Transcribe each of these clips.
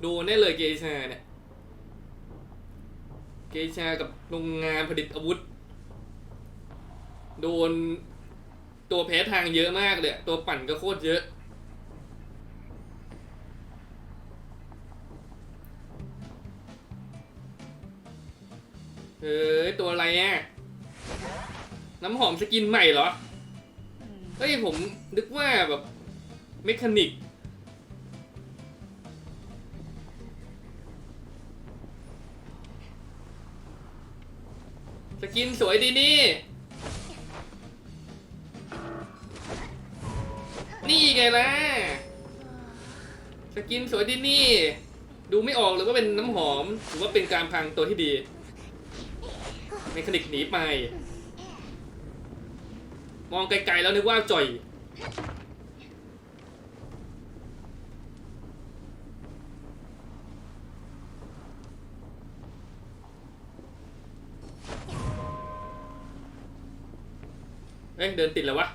โดนแน่เลยเกชาเนี่ย เกชากับโรงงานผลิตอาวุธ โดนตัวแพ้ทางเยอะมากเลยอะตัวปั่นก็โคตรเยอะเอ้ย ตัวอะไรอะ น้ำหอมสกินใหม่เหรอ เฮ้ย ผมนึกว่าแบบ เมคานิก สกินสวยดีนี่ นี่ไงล่ะ สกินสวยดีนี่ ดูไม่ออกเลยว่าเป็นน้ำหอม หรือว่าเป็นการพังตัวที่ดีเมคานิกหนีไป มองไกลๆแล้วนึกว่าจ่อย เอ้ยเดินติดแล้ววะ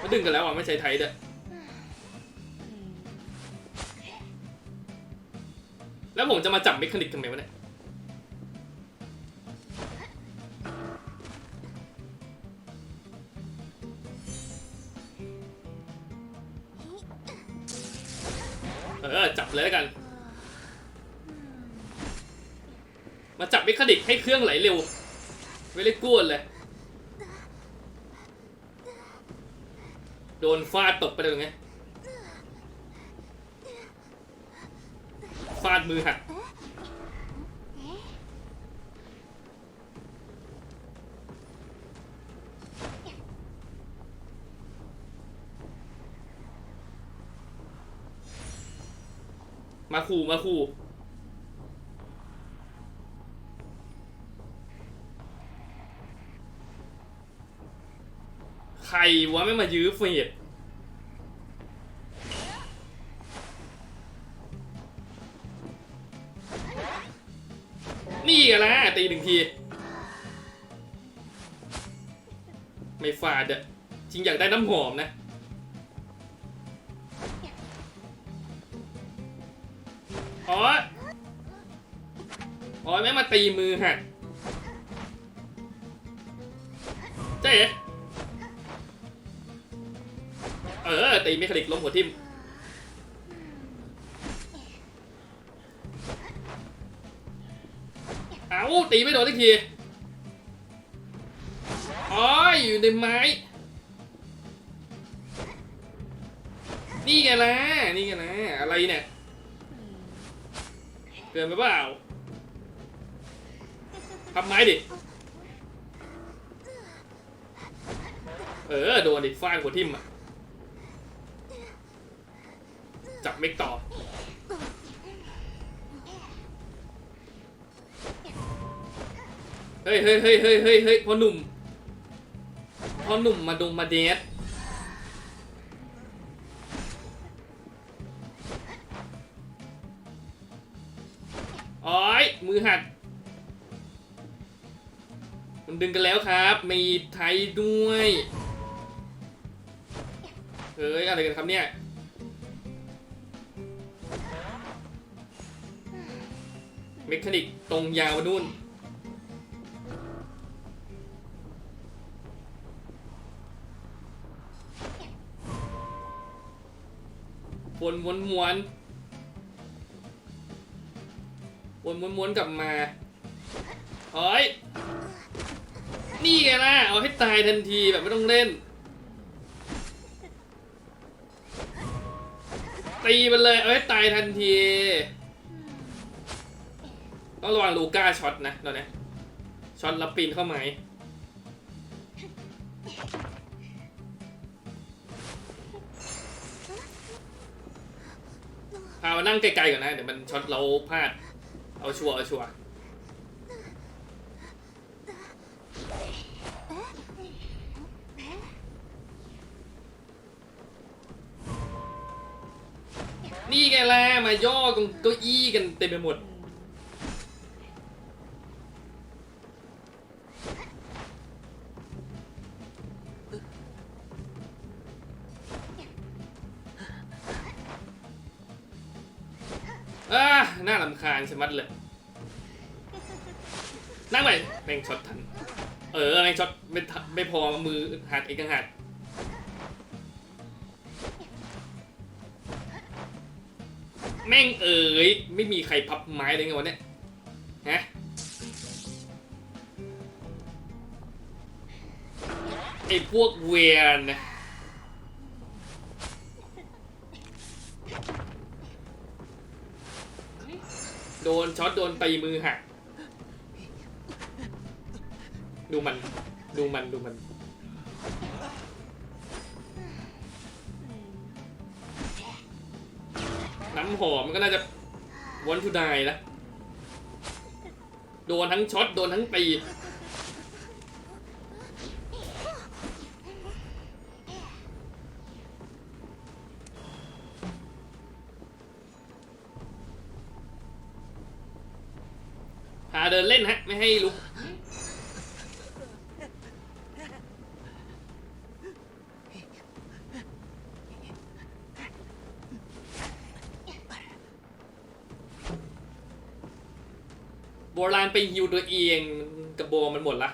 มาดึงกันแล้วอะไม่ใช่ไทยเด้อแล้วผมจะมาจับเมคานิกทำไมวะเนี่ยเออจับเลยแล้วกัน มาจับเมคานิกให้เครื่องไหลเร็วไม่ได้กวนเลย โดนฟาดตกไปเลยไงฟาดมือหักมาขู่มาขู่ วะไม่มายื้อเฟดนี่กันละตีหนึ่งที ไม่ฟาดอะจริงอยากได้น้ำหอมนะ อ๋ออ๋อแม่มาตีมือหักเจ๊ เออตีไม่คลิกล้มหัวทิ่มเอาตีไม่โดนสักทีอ๋ออยู่ในไม้ นี่ไงล่ะนี่ไงล่ะอะไรเนี่ย เกินไปเปล่าทำไม้ดิ เออ โดนดิฟาดหัวทิ่มอะ จับเมกต่อ เฮ้ยเฮ้ยเฮ้ยเฮ้ยเฮ้ยเฮ้ยพอหนุ่มพอหนุ่มมาดงมาเดทโอ้ยมือหักมันดึงกันแล้วครับ มีไทยด้วย เฮ้ย อะไรกันครับเนี่ย มคานิกตรงยาวนู่น วนวนมวนวนม้วนม้วนกลับมาเฮ้ย นี่ไงล่ะ เอาให้ตายทันทีแบบไม่ต้องเล่น ตีมันเลย เอาให้ตายทันที ต้องระวังลูก้าช็อตนะตอนนี้ช็อตแล้วปีนเข้าไหมพามานั่งไกลๆก่อนนะ เดี๋ยวมันช็อตเราพลาด เอาชัวร์เอาชัวร์นี่ไงล่ะมาย่อตรงเก้าอี้กันเต็มไปหมด อ่าน่าลำคาญชะมัดเลย นั่งไปแม่งช็อตทัน เออแม่งช็อตไม่ทันไม่พอมือหักอีกต่างหากแม่งเอ๋ยไม่มีใครพับไม้เลยไงวะเนี่ยฮะไอพวกเวียนนะ โดนช็อตโดนตีมือหัก ดูมัน ดูมันดูมันน้ำหอมมันก็น่าจะวันทูไดนะ โดนทั้งช็อตโดนทั้งตี เดินเล่นฮะ ไม่ให้ลุก โบราณไปฮิวตัวเองกับโบมันหมดละ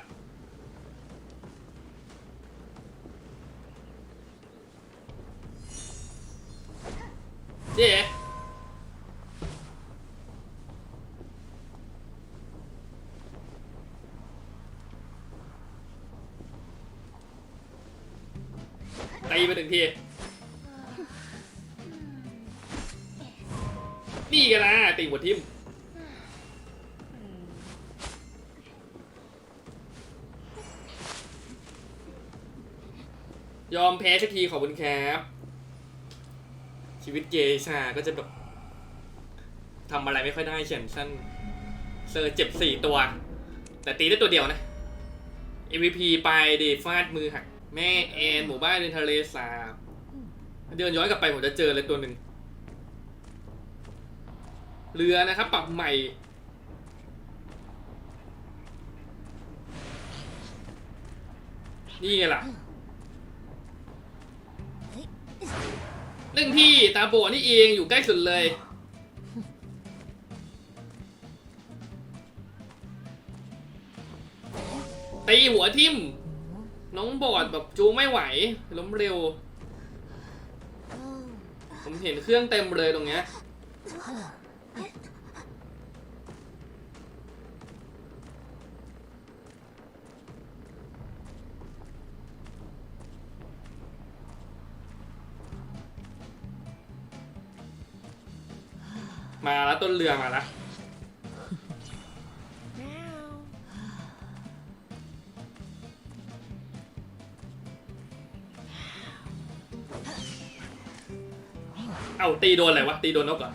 ตีไปหนึ่งที นี่กันนะตีหัวทิ่มยอมแพ้สักทีขอบคุณครับชีวิตเกย์ชาก็จะแบบทำอะไรไม่ค่อยได้เขียนสั้นเซอร์เจ็บสี่ตัว แต่ตีได้ตัวเดียวนะ MVP ไปดีฟาดมือหัก แม่แอน หมู่บ้านในทะเลสาบเดินย้อนกลับไปผมจะเจอเลยตัวหนึ่ง เรือนะครับ ปรับใหม่ นี่ไงล่ะเรื่องที่ตาโบนี่เองอยู่ใกล้สุดเลย ตีหัวทิ่มน้อง บอดแบบจูไม่ไหว ล้มเร็ว ผมเห็นเครื่องเต็มเลยตรงเนี้ยมาแล้วต้นเรือมาแล้ว เอ้าตีโดนอะไรวะตีโดนนกเหรอ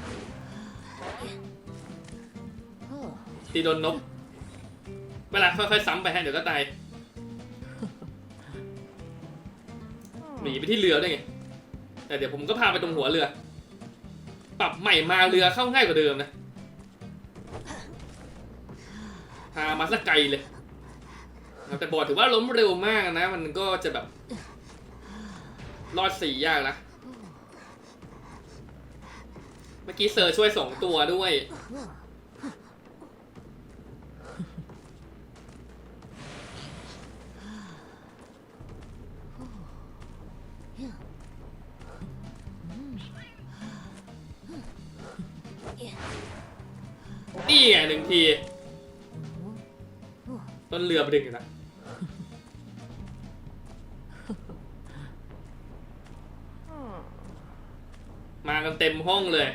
ตีโดนนกเวลาค่อยๆซ้ำไปฮะเดี๋ยวก็ตายหนีไปที่เรือได้ไงแต่เดี๋ยวผมก็พาไปตรงหัวเรือ ปรับใหม่มาเรือเข้าง่ายกว่าเดิมนะพามาสักไกลเลยแต่บอดถือว่าล้มเร็วมากนะ มันก็จะแบบ รอดสี่ยากนะ เมื่อกี้เซอร์ช่วยสองตัวด้วย นี่ไงหนึ่งที ต้นเรือไปดึงอยู่นะมากันเต็มห้องเลย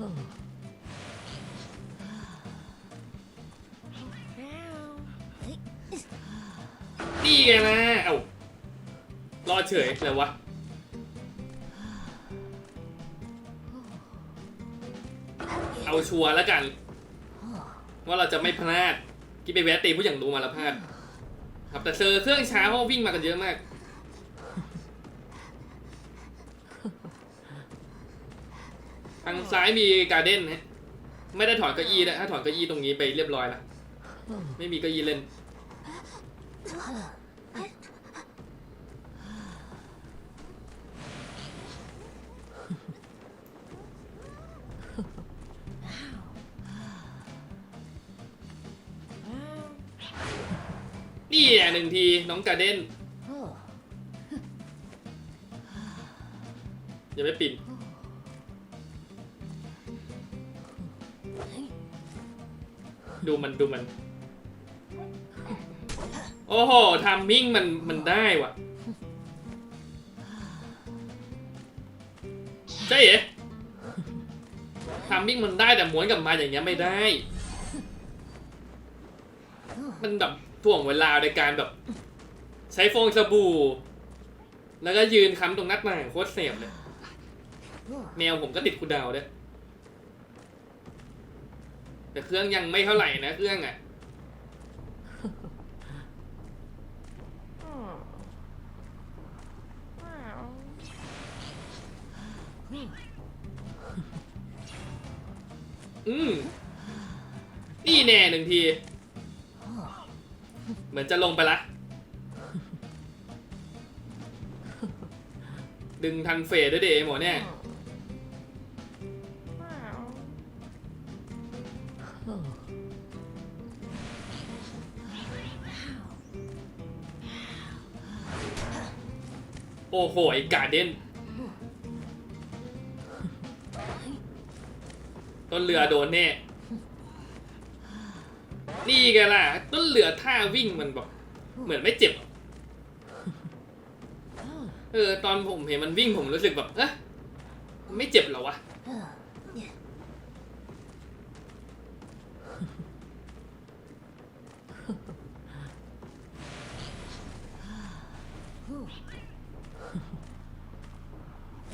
นี่ไงนะเอ้ารอดเฉยเลยวะ เอาชัวร์แล้วกัน ว่าเราจะไม่พลาด กินไปแวะตีผู้อย่างรูมาแล้วพลาด ครับแต่เซอร์เครื่องช้าเพราะวิ่งมากันเยอะมากางซ้ายมีการ์เด้นฮะไม่ได้ถอดเก้าอี้นะถ้าถอดเก้าอี้ตรงนี้ไปเรียบร้อยละไม่มีเก้าอี้เล่น นี่แหละหนึ่งทีน้องการเด้นอย่าไปปิ่ม ดูมันดูมัน โอ้โหทามมิ่งมันมันได้ว่ะใช่เหรอทามมิ่งมันได้แต่ม้วนกลับมาอย่างเงี้ยไม่ได้ มันแบบถ่วงเวลาในการแบบ ใช้โฟองสบู่ แล้วก็ยืนค้ำตรงหน้าต่างโคตรเสียบเลย แมวผมก็ติดคูลดาวด้วย แต่เครื่องยังไม่เท่าไหร่นะเครื่องอะอืมนี่แน่หนึ่งที เหมือนจะลงไปละ ดึงทันเฟดด้วยเดหมอเนี่ย โอ้โหไอ้กาเด้นต้นเรือโดนแน่นี่ไงล่ะ ต้นเรือท่าวิ่งมันแบบเหมือนไม่เจ็บ เออ ตอนผมเห็นมันวิ่งผมรู้สึกแบบเอ๊ะไม่เจ็บหรอวะ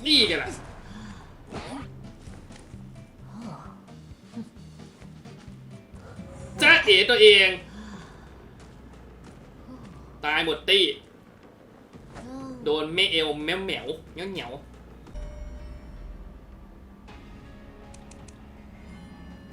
นี่ไงล่ะจ้าเอ๋ตัวเอง ตายหมดตี้ โดนแมเอลแม่แหมวเงี้ยวเหนียว